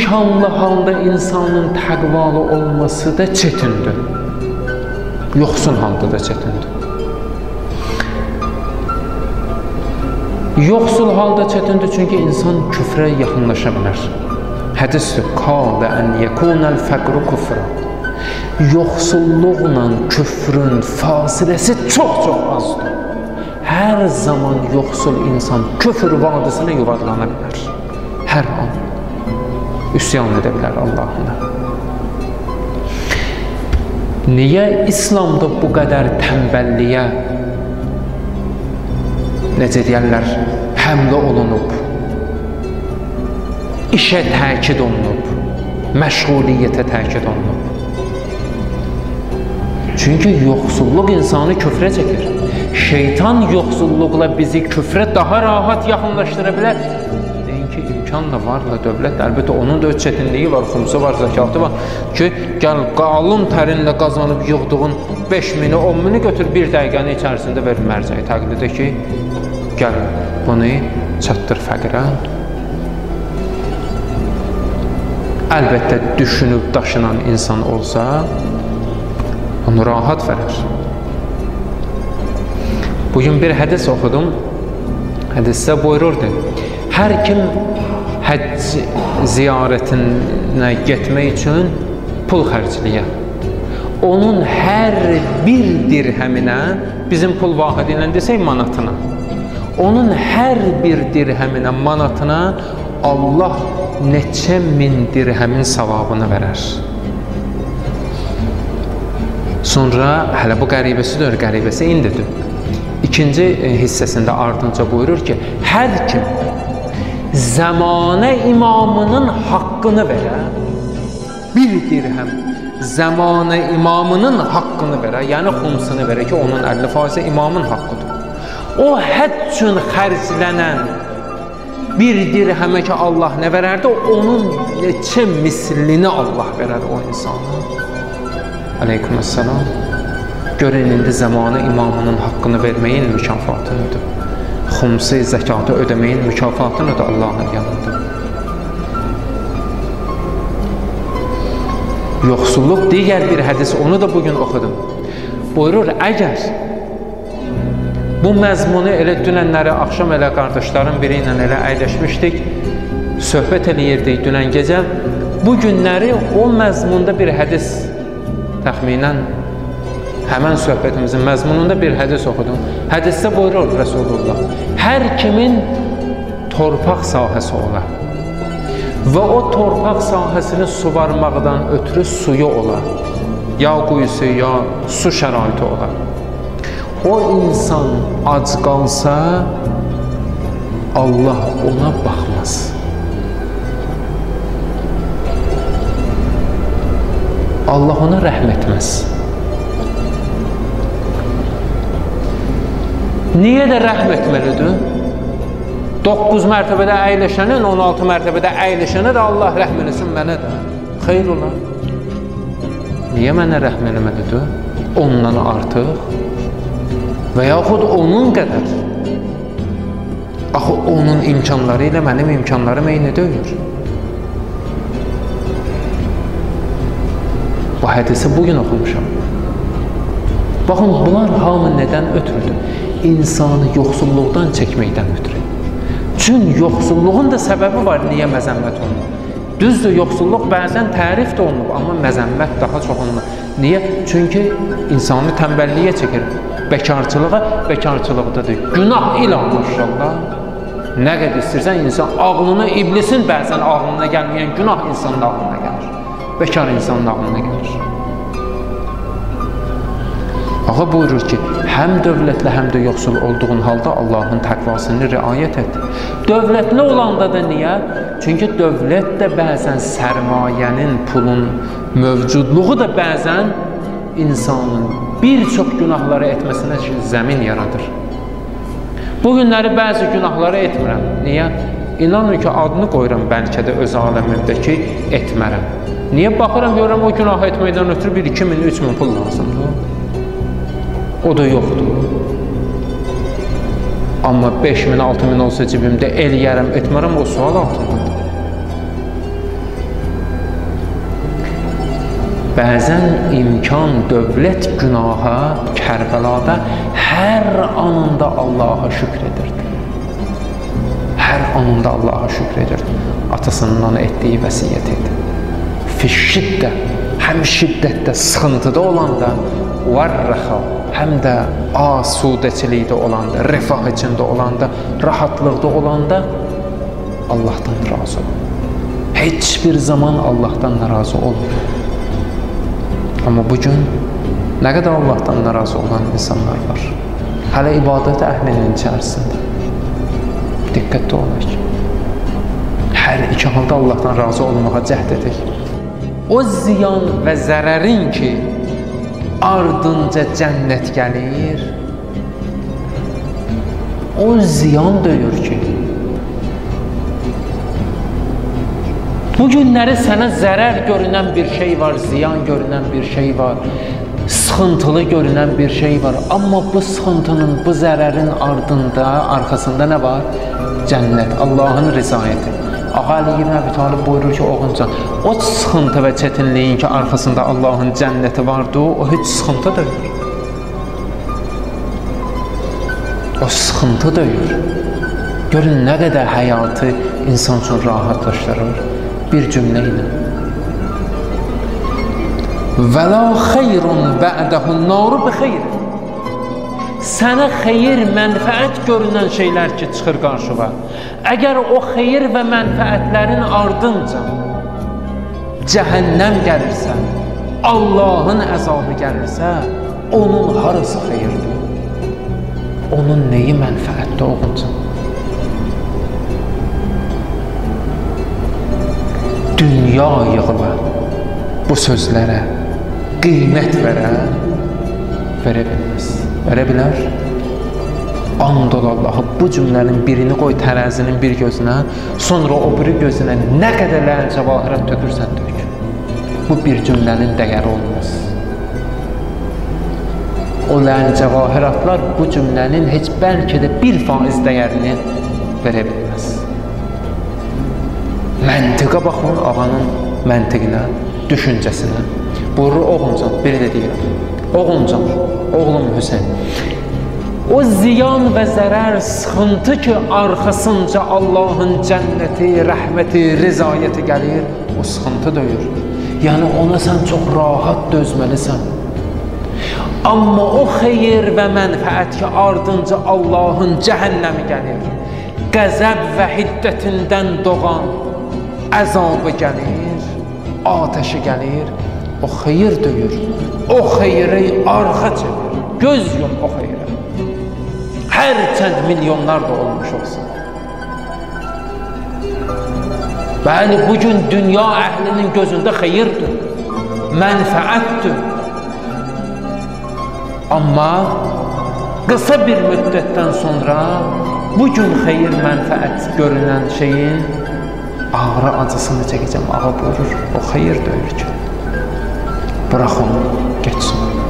imkanlı halda insanın təqvalı olması da çətindir. Yoxsul halda da çətindir. Yoxsul halda çətindir çünki insan küfrə yaxınlaşa bilər. Hədisdir, qalə ən yekunəl fəqru küfrə. Yoxsulluqla küfrün fasiləsi çox-çox azdır. Hər zaman yoxsul insan küfr vadisinə yuvarlana bilər. Hər an üsyan edə bilər Allahına. Niyə İslamda bu qədər tənbəlliyə necə deyərlər, həmlə olunub, işə təkid olunub, məşğuliyyətə təkid olunub. Çünki yoxsulluq insanı küfrə çəkir. Şeytan yoxsulluqla bizi küfrə daha rahat yaxınlaşdıra bilər. İmkanla, varla, dövlət, əlbəttə onun da öz çətinliyi var, xumsu var, zəkatı var ki, gəl qalın tərinlə qazanıb yığdığın 5 mini, 10 mini götür bir dəqiqənin içərisində ver mərcəyi təqlidə ki, gəl bunu çatdır fəqirə. Əlbəttə düşünüb daşınan insan olsa, onu rahat verər. Bugün bir hədis oxudum. Hədisdə buyururdu. Hər kim həcc ziyarətinə getmək üçün pul xərcləyə. Onun hər bir dirhəminə, bizim pul vahidi ilə desək manatına, onun hər bir dirhəminə, manatına Allah neçə min dirhəmin savabını verər. Sonra hələ bu qəribəsidir, qəribəsi indidir. İkinci hissəsində ardınca buyurur ki, hər kim zəmanə imamının haqqını verə, bir dirhəm zəmanə imamının haqqını verə, yəni xumsunu verə ki, onun 50% imamın haqqıdır. O həcc üçün xərclənən bir dirhəmə ki, Allah nə verərdi, onun neçə mislini Allah verər o insana. Aleykümselam. Görün indi zamanı imamının haqqını verməyin mükafatı nədir? Xumsi zəkatı ödəməyin mükafatı nədir Allahın yanında? Yoxsulluq digər bir hədis, onu da bugün oxudum. Buyurur, əgər bu məzmunu elə dünənləri axşam elə qardaşların biri ilə elə əyləşmişdik, söhbət eləyirdik dünən gecə, bu günləri o məzmunda bir hədis təxminən həmən söhbətimizin məzmununda bir hədis oxudum. Hədisdə buyurur Rəsulullah, hər kimin torpaq sahəsi ola və o torpaq sahəsini suvarmaqdan ötürü suyu ola, ya quyusu, ya su şəraiti ola. O insan ac qalsa, Allah ona baxmaz. Allah ona rəhm etməz. Niyə də rəhm etməlidir? 9 mərtəbədə əyləşənin, 16 mərtəbədə əyləşənə də Allah rəhm eləsin mənə də. Xeyr ola. Niyə mənə rəhm eləməlidir? Ondan artıq və yaxud onun qədər. Axı onun imkanları ilə mənim imkanlarım eyni deyil. Bu hədisi bugün oxumuşam. Baxın, bunlar hamı nədən ötürdür? İnsanı yoxsulluqdan çəkməkdən ötürü. Çün yoxsulluğun da səbəbi var, niyə məzəmmət olunur? Düzdür, yoxsulluq bəzən tərif də olunub, amma məzəmmət daha çox olunur. Niyə? Çünki insanı tənbəlliyə çəkir. Bekarçılığa, bekarçılıqdadır. Günah ilə maşallah. Nə qədər istəyirsən, insan ağlına, iblisin bəzən ağlına gəlməyən günah insanın ağlına gəlir bekar insanın ağlına gəlir. Ağa buyurur ki, həm dövlətlə, həm də yoxsul olduğun halda Allahın təqvasını riayət et. Dövlətli olanda da niyə? Çünki dövlət də bəzən sərmayənin, pulun mövcudluğu da bəzən insanın bir çox günahları etməsinə zəmin yaradır. Bu günləri bəzi günahları etmirəm. Niyə? İnanın ki, adını qoyuram bəlkə də öz aləmimdə ki, etmərəm. Niyə baxıram, görürəm o günah etməkdən ötürü bir 2000, 3000 pul lazımdır. O da yoxdur. Amma 5000, 6000 olsa cibimdə eləyərəm, etmərəm, o sual altındadır. Bəzən imkan, dövlət günaha Kərbəlada hər anında Allaha şükr edirdi. Hər anında Allaha şükr edirdi. Atasından etdiyi vəsiyyət idi. Fişşiddə, həm şiddətdə, sıxıntıda olanda varraxa, həm də asudəçilikdə olanda, rifah içində olanda, rahatlıqda olanda Allahdan razı ol. Heç bir zaman Allahdan narazı olmur. Amma bu gün nə qədər Allahdan narazı olan insanlar var. Hələ ibadət əhlinin içərisində. Diqqətli olaq. Hər iki halda Allahdan razı olmağa cəhd edək. O ziyan və zərərin ki, ardınca cənnət gəlir, o ziyan döyür ki, Bu günləri sənə zərər görünən bir şey var, ziyan görünən bir şey var, sıxıntılı görünən bir şey var. Amma bu sıxıntının, bu zərərin ardında, arxasında nə var? Cənnət, Allahın rizayəti. Ağa Ali ibn Əbi Talib buyurur ki, oğuncan, o sıxıntı və çətinliyin ki, arxasında Allahın cənnəti vardı, o heç sıxıntı deyil. O sıxıntı deyil. Görün nə qədər həyatı insan üçün rahatlaşdırır bir cümlə ilə. Və la xeyrun ba'dahun naru bi xeyr. Sənə xeyir, mənfəət görünən şeylər ki, çıxır qarşıva. Əgər o xeyir və mənfəətlərin ardınca cəhənnəm gəlirsə, Allahın əzabı gəlirsə, onun harası xeyirdir? Onun neyi mənfəətdə olunca? dünya yığıla bu sözlərə qiymət verə, verə bilməz. Verə bilər? And ol Allahı, bu cümlənin birini qoy tərəzinin bir gözünə, sonra o biri gözünə nə qədər ləyən cəvahirət tökürsən tök. Bu bir cümlənin dəyəri olmaz. O ləyən cəvahiratlar bu cümlənin heç bəlkə də bir faiz dəyərini verə bilməz. Məntiqə baxın ağanın məntiqinə, düşüncəsinə. Buyurur oğlumcan, belə də deyirəm. Oğlumcan, oğlum Hüseyn. O ziyan və zərər, sıxıntı ki, arxasınca Allahın cənnəti, rəhməti, rizayəti gəlir, o sıxıntı döyür. Yəni ona sən çox rahat dözməlisən. Amma o xeyir və mənfəət ki, ardınca Allahın cəhənnəmi gəlir, qəzəb və hiddətindən doğan, əzabı gəlir, atəşi gəlir, o xeyir döyür, o xeyri arxa çevir, göz yum o xeyrə. Hərçənd milyonlar da olmuş olsun. Bəli, bugün dünya əhlinin gözündə xeyirdir, mənfəətdir. Amma qısa bir müddətdən sonra bugün xeyir, mənfəət görünən şeyin ağrı acısını çəkəcəm, ağa buyurur, o xeyir döyür ki, bırax onu, geçsin.